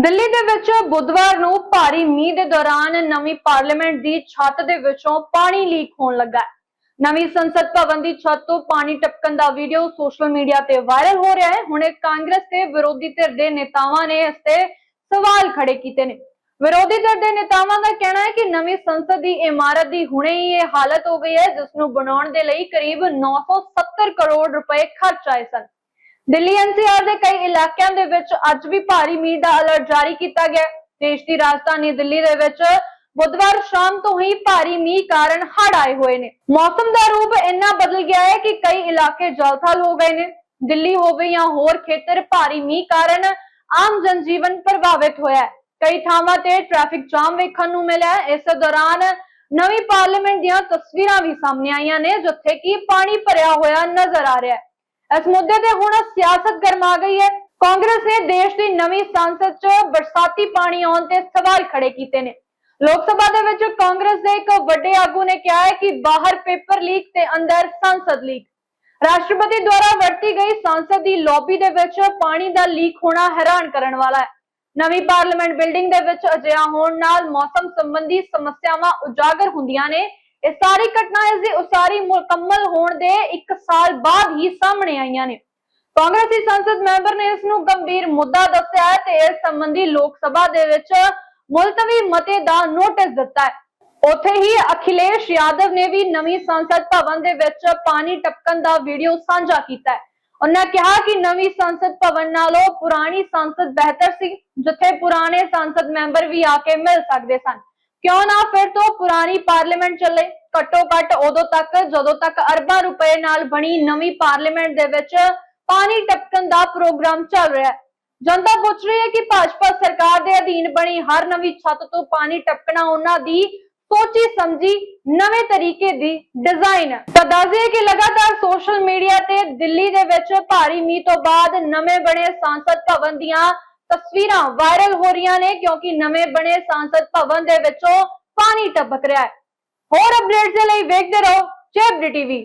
ਦਿੱਲੀ ਦੇ ਵਿੱਚ ਬੁੱਧਵਾਰ ਨੂੰ ਭਾਰੀ ਮੀਂਹ ਦੇ ਦੌਰਾਨ ਨਵੀਂ ਪਾਰਲੀਮੈਂਟ ਦੀ ਛੱਤ ਦੇ ਵਿੱਚੋਂ ਪਾਣੀ ਲੀਕ ਹੋਣ ਲੱਗਾ ਹੈ। ਨਵੀਂ ਸੰਸਦ ਭਵਨ ਦੀ ਛੱਤ ਤੋਂ ਪਾਣੀ ਟਪਕਣ ਦਾ ਵੀਡੀਓ ਸੋਸ਼ਲ ਮੀਡੀਆ ਤੇ ਵਾਇਰਲ ਹੋ ਰਿਹਾ ਹੈ। ਹੁਣੇ ਕਾਂਗਰਸ ਤੇ ਵਿਰੋਧੀ ਧਿਰ ਦੇ ਨੇਤਾਵਾਂ ਨੇ ਇਸ ਤੇ ਸਵਾਲ ਖੜੇ ਕੀਤੇ ਨੇ। ਵਿਰੋਧੀ ਧਿਰ ਦੇ ਨੇਤਾਵਾਂ ਦਾ ਕਹਿਣਾ ਹੈ ਕਿ ਨਵੀਂ ਸੰਸਦ ਦੀ ਇਮਾਰਤ ਦੀ ਹੁਣੇ ਹੀ ਇਹ ਹਾਲਤ ਹੋ ਗਈ ਹੈ, ਜਿਸ ਨੂੰ ਬਣਾਉਣ ਦੇ ਲਈ ਕਰੀਬ 970 ਕਰੋੜ ਰੁਪਏ ਖਰਚ ਆਏ ਸਨ। ਦਿੱਲੀ ਐਨਸੀਆਰ ਦੇ ਕਈ ਇਲਾਕਿਆਂ ਦੇ ਵਿੱਚ ਅੱਜ ਵੀ ਭਾਰੀ ਮੀਂਹ ਦਾ ਅਲਰਟ ਜਾਰੀ ਕੀਤਾ ਗਿਆ ਦੇਸ਼ ਦੀ ਰਾਜਧਾਨੀ ਦਿੱਲੀ ਦੇ ਵਿੱਚ ਬੁੱਧਵਾਰ ਸ਼ਾਮ ਤੋਂ ਹੀ ਭਾਰੀ ਮੀਂਹ ਕਾਰਨ ਹੜ੍ਹ ਆਏ ਹੋਏ ਨੇ। ਮੌਸਮ ਦਾ ਰੂਪ ਇੰਨਾ ਬਦਲ ਗਿਆ ਹੈ ਕਿ ਕਈ ਇਲਾਕੇ ਜਲਥਲ ਹੋ ਗਏ ਨੇ। ਦਿੱਲੀ ਹੋਵੇ ਜਾਂ ਹੋਰ ਖੇਤਰ ਭਾਰੀ ਮੀਂਹ ਕਾਰਨ ਆਮ ਜਨਜੀਵਨ ਪ੍ਰਭਾਵਿਤ ਹੋਇਆ ਹੈ। ਕਈ ਥਾਵਾਂ ਤੇ ਟ੍ਰੈਫਿਕ ਜਾਮ ਵੇਖਣ ਨੂੰ ਮਿਲਿਆ ਇਸ ਦੌਰਾਨ ਨਵੀਂ ਪਾਰਲੀਮੈਂਟ ਦੀਆਂ ਤਸਵੀਰਾਂ ਵੀ ਸਾਹਮਣੇ ਆਈਆਂ ਨੇ, ਜਿੱਥੇ ਕਿ ਪਾਣੀ ਭਰਿਆ ਹੋਇਆ ਨਜ਼ਰ ਆ ਰਿਹਾ ਹੈ। ਇਸ ਮੁੱਦੇ ਤੇ ਹੁਣ ਸਿਆਸਤ ਗਰਮਾ ਗਈ ਹੈ। ਕਾਂਗਰਸ ਨੇ ਦੇਸ਼ ਦੀ ਨਵੀਂ ਸੰਸਦ 'ਚ ਬਰਸਾਤੀ ਪਾਣੀ ਆਉਣ ਤੇ ਸਵਾਲ ਖੜੇ ਕੀਤੇ ਨੇ। ਲੋਕ ਸਭਾ ਦੇ ਵਿੱਚ ਕਾਂਗਰਸ ਦੇ ਇੱਕ ਵੱਡੇ ਆਗੂ ਨੇ ਕਿਹਾ ਹੈ ਕਿ ਬਾਹਰ ਪੇਪਰ ਲੀਕ ਤੇ ਅੰਦਰ ਸੰਸਦ ਲੀਕ। ਰਾਸ਼ਟਰਪਤੀ ਦੁਆਰਾ ਵਰਤੀ ਗਈ ਸੰਸਦ ਦੀ ਲੌਬੀ ਦੇ ਵਿੱਚ ਪਾਣੀ ਦਾ ਲੀਕ ਹੋਣਾ ਹੈਰਾਨ ਕਰਨ ਵਾਲਾ ਹੈ। ਨਵੀਂ ਪਾਰਲੀਮੈਂਟ ਬਿਲਡਿੰਗ ਦੇ ਵਿੱਚ ਅਜਿਹਾ ਹੋਣ ਨਾਲ ਮੌਸਮ ਸੰਬੰਧੀ ਸਮੱਸਿਆਵਾਂ ਉਜਾਗਰ ਹੁੰਦੀਆਂ ਨੇ। ਇਹ ਸਾਰੀ ਘਟਨਾ ਇਸ ਦੀ ਉਸਾਰੀ ਮੁਕੰਮਲ ਹੋਣ ਦੇ 1 ਸਾਲ ਬਾਅਦ ਹੀ ਸਾਹਮਣੇ ਆਈਆਂ ਨੇ। ਕਾਂਗਰਸੀ ਸੰਸਦ ਮੈਂਬਰ ਨੇ ਇਸ ਨੂੰ ਗੰਭੀਰ ਮੁੱਦਾ ਦੱਸਿਆ ਤੇ ਇਸ ਸੰਬੰਧੀ ਲੋਕ ਸਭਾ ਦੇ ਵਿੱਚ ਮੁਲਤਵੀ ਮਤੇ ਦਾ ਨੋਟਿਸ ਦਿੱਤਾ ਹੈ। ਉੱਥੇ ਹੀ ਅਖਿਲੇਸ਼ ਯਾਦਵ ਨੇ ਵੀ ਨਵੀਂ ਸੰਸਦ ਭਵਨ ਦੇ ਵਿੱਚ ਪਾਣੀ ਟਪਕਣ ਦਾ ਵੀਡੀਓ ਸਾਂਝਾ ਕੀਤਾ ਹੈ। ਉਹਨਾਂ ਕਿਹਾ ਕਿ ਨਵੀਂ ਸੰਸਦ ਭਵਨ ਨਾਲੋਂ ਪੁਰਾਣੀ ਸੰਸਦ ਬਿਹਤਰ ਸੀ, ਜਿੱਥੇ ਪੁਰਾਣੇ ਸੰਸਦ ਮੈਂਬਰ ਵੀ ਆ ਕੇ ਮਿਲ ਸਕਦੇ ਸਨ। ਕਿਉਂ ਨਾ ਫਿਰ ਤੋਂ ਪੁਰਾਣੀ ਪਾਰਲੀਮੈਂਟ ਚੱਲੇ? ਘੱਟੋ ਘੱਟ ਉਦੋਂ ਤੱਕ, ਜਦੋਂ ਤੱਕ ਅਰਬਾਂ ਰੁਪਏ ਨਾਲ ਬਣੀ ਨਵੀਂ ਪਾਰਲੀਮੈਂਟ ਦੇ ਵਿੱਚ ਪਾਣੀ ਟਪਕਣ ਦਾ ਪ੍ਰੋਗਰਾਮ ਚੱਲ ਰਿਹਾ ਹੈ। ਜਨਤਾ ਪੁੱਛ ਰਹੀ ਹੈ ਕਿ ਭਾਜਪਾ ਸਰਕਾਰ ਦੇ ਅਧੀਨ ਬਣੀ ਹਰ ਨਵੀਂ ਛੱਤ ਤੋਂ ਪਾਣੀ ਟਪਕਣਾ ਉਹਨਾਂ ਦੀ ਸੋਚੀ ਸਮਝੀ, ਨਵੇਂ ਤਰੀਕੇ ਦੀ ਡਿਜ਼ਾਈਨ ਹੈ ਤਾਂ ਦੱਸਦੇ ਕਿ ਲਗਾਤਾਰ ਸੋਸ਼ਲ ਮੀਡੀਆ ਤੇ ਦਿੱਲੀ ਦੇ ਵਿੱਚ ਭਾਰੀ ਮੀਂਹ ਤੋਂ ਬਾਅਦ ਨਵੇਂ ਬਣੇ ਸੰਸਦ ਭਵਨ ਦੀਆਂ ਤਸਵੀਰਾਂ ਵਾਇਰਲ ਹੋ ਰਹੀਆਂ ਨੇ ਕਿਉਂਕਿ ਨਵੇਂ ਬਣੇ ਸੰਸਦ ਭਵਨ ਦੇ ਵਿੱਚੋਂ ਪਾਣੀ ਟਪਕ ਰਿਹਾ ਹੈ। ਹੋਰ ਅਪਡੇਟਸ ਦੇ ਲਈ ਵੇਖਦੇ ਰਹੋ ਚੇਬਡੀ ਟੀਵੀ।